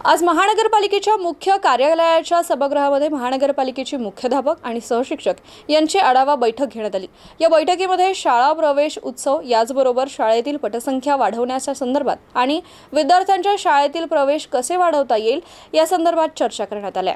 आज महानगरपालिकेच्या मुख्य कार्यालयाच्या सभागृहामध्ये महानगरपालिकेचे मुख्याध्यापक आणि सहशिक्षक यांची आढावा बैठक घेण्यात आली. या बैठकीमध्ये शाळा प्रवेश उत्सव याचबरोबर शाळेतील पटसंख्या वाढवण्याच्या संदर्भात आणि विद्यार्थ्यांच्या शाळेतील प्रवेश कसे वाढवता येईल या संदर्भात चर्चा करण्यात आल्या.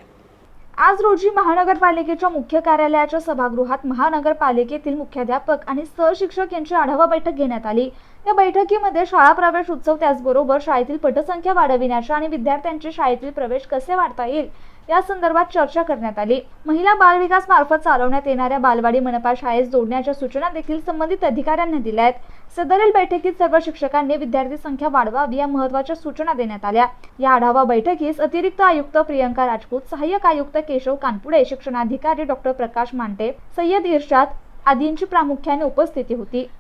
आज रोजी महानगरपालिकेच्या मुख्य कार्यालयाच्या सभागृहात महानगरपालिकेतील मुख्याध्यापक आणि सहशिक्षक यांची आढावा बैठक घेण्यात आली. या बैठकीमध्ये शाळा प्रवेश उत्सव त्याचबरोबर शाळेतील पटसंख्या वाढविण्याच्या आणि विद्यार्थ्यांचे शाळेतील प्रवेश कसे वाढता येईल या संदर्भात चर्चा करण्यात आली. महिला बालविकास मार्फत चालवण्यात येणाऱ्या बालवाडी मनपा शाळेस जोडण्याच्या सूचना देखील संबंधित अधिकाऱ्यांना दिल्या आहेत. सदरील बैठकीत सर्व शिक्षकांनी विद्यार्थी संख्या वाढवावी या महत्त्वाच्या सूचना देण्यात आल्या. या आढावा बैठकीस अतिरिक्त आयुक्त प्रियंका राजपूत सहाय्यक आयुक्त केशव कानपुडे शिक्षणाधिकारी डॉक्टर प्रकाश मांटे सय्यद इर्शाद आदींची प्रामुख्याने उपस्थिती होती.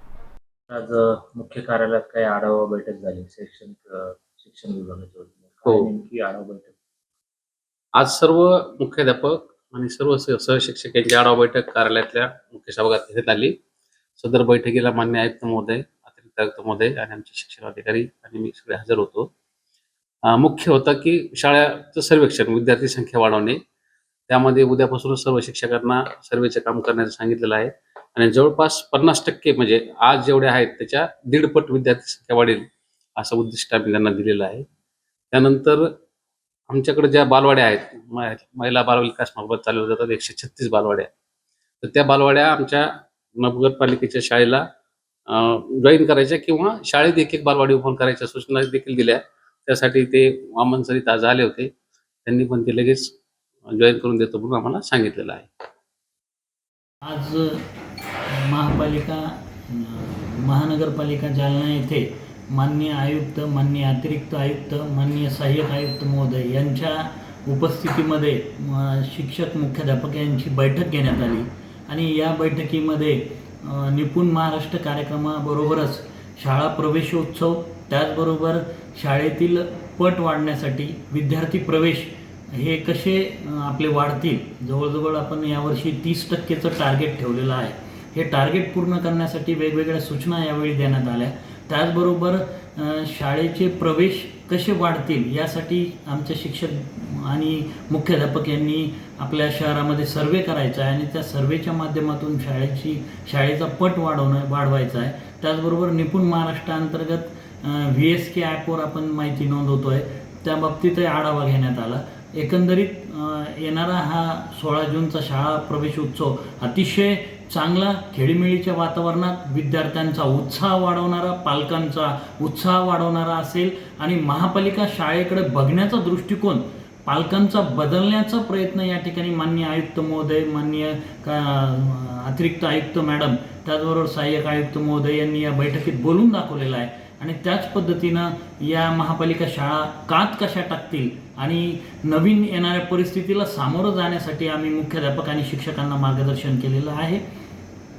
आज मुख्य कार्यालयात काही आढावा बैठक झाली. शिक्षण विभागाच्या हो. नेमकी आढावा बैठक. आज सर्व मुख्याध्यापक आणि सर्व सह- सहशिक्षक यांची आढावा बैठक कार्यालयातल्या मुख्य सभागृहात घेण्यात आली. सदर बैठकीला मान्य आयुक्त महोदय अतिरिक्त आयुक्त महोदय आणि आमचे शिक्षण अधिकारी आणि मी सगळे हजर होतो. मुख्य होता की शाळेचं सर्वेक्षण विद्यार्थी संख्या वाढवणे. त्यामध्ये उद्यापासून सर्व शिक्षकांना सर्वेचे काम करण्याचं सांगितलेलं आहे. आणि जवळपास पन्नास टक्के म्हणजे आज जेवढे आहेत त्याच्या दीडपट विद्यार्थी संख्या वाढेल असं उद्दिष्ट आम्ही त्यांना दिलेलं आहे. त्यानंतर आमच्याकडे ज्या बालवाड्या आहेत महिला बाल विकास मार्फत चालवल्या जातात एकशे छत्तीस बालवाड्या. तर त्या बालवाड्या आमच्या नगरपालिकेच्या शाळेला जॉईन करायच्या किंवा शाळेत एक एक बालवाडी ओपन करायच्या सूचना देखील दिल्या. त्यासाठी ते वामन सरित आज आले होते. त्यांनी पण ते लगेच जॉईन करून देतो म्हणून आम्हाला सांगितलेलं आहे. आज महापालिका महानगरपालिका जालना येथे माननीय आयुक्त माननीय अतिरिक्त आयुक्त मान्य सहाय्यक आयुक्त महोदय यांच्या उपस्थितीमध्ये शिक्षक मुख्याध्यापक यांची बैठक घेण्यात आली. आणि या बैठकीमध्ये निपुण महाराष्ट्र कार्यक्रमाबरोबरच शाळा प्रवेशोत्सव त्याचबरोबर शाळेतील पट वाढण्यासाठी विद्यार्थी प्रवेश हे कसे आपले वाढतील? जवळजवळ आपण यावर्षी तीस टक्केचं टार्गेट ठेवलेलं आहे. हे टार्गेट पूर्ण करण्यासाठी वेगवेगळ्या सूचना यावेळी देण्यात आल्या. त्याचबरोबर शाळेचे प्रवेश कसे वाढतील यासाठी आमचे शिक्षक आणि मुख्याध्यापक यांनी आपल्या शहरामध्ये सर्वे करायचा आहे आणि त्या सर्वेच्या माध्यमातून शाळेची शाळेचा पट वाढवणं वाढवायचा आहे. त्याचबरोबर निपुण महाराष्ट्राअंतर्गत व्ही एस के ॲपवर आपण माहिती नोंदवतो आहे त्या बाबतीतही आढावा घेण्यात आला. एकंदरीत येणारा हा सोळा जूनचा शाळा प्रवेश उत्सव अतिशय चांगला खेळीमेळीच्या वातावरणात विद्यार्थ्यांचा उत्साह वाढवणारा पालकांचा उत्साह वाढवणारा असेल आणि महापालिका शाळेकडे बघण्याचा दृष्टिकोन पालकांचा बदलण्याचा प्रयत्न या ठिकाणी माननीय आयुक्त महोदय माननीय का अतिरिक्त आयुक्त मॅडम त्याचबरोबर सहाय्यक आयुक्त महोदय यांनी या बैठकीत बोलून दाखवलेला आहे. आणि त्याच पद्धतीनं या महापालिका शाळा कात कशा टाकतील आणि नवीन येणाऱ्या परिस्थितीला सामोरं जाण्यासाठी आम्ही मुख्याध्यापक आणि शिक्षकांना मार्गदर्शन केलेलं आहे.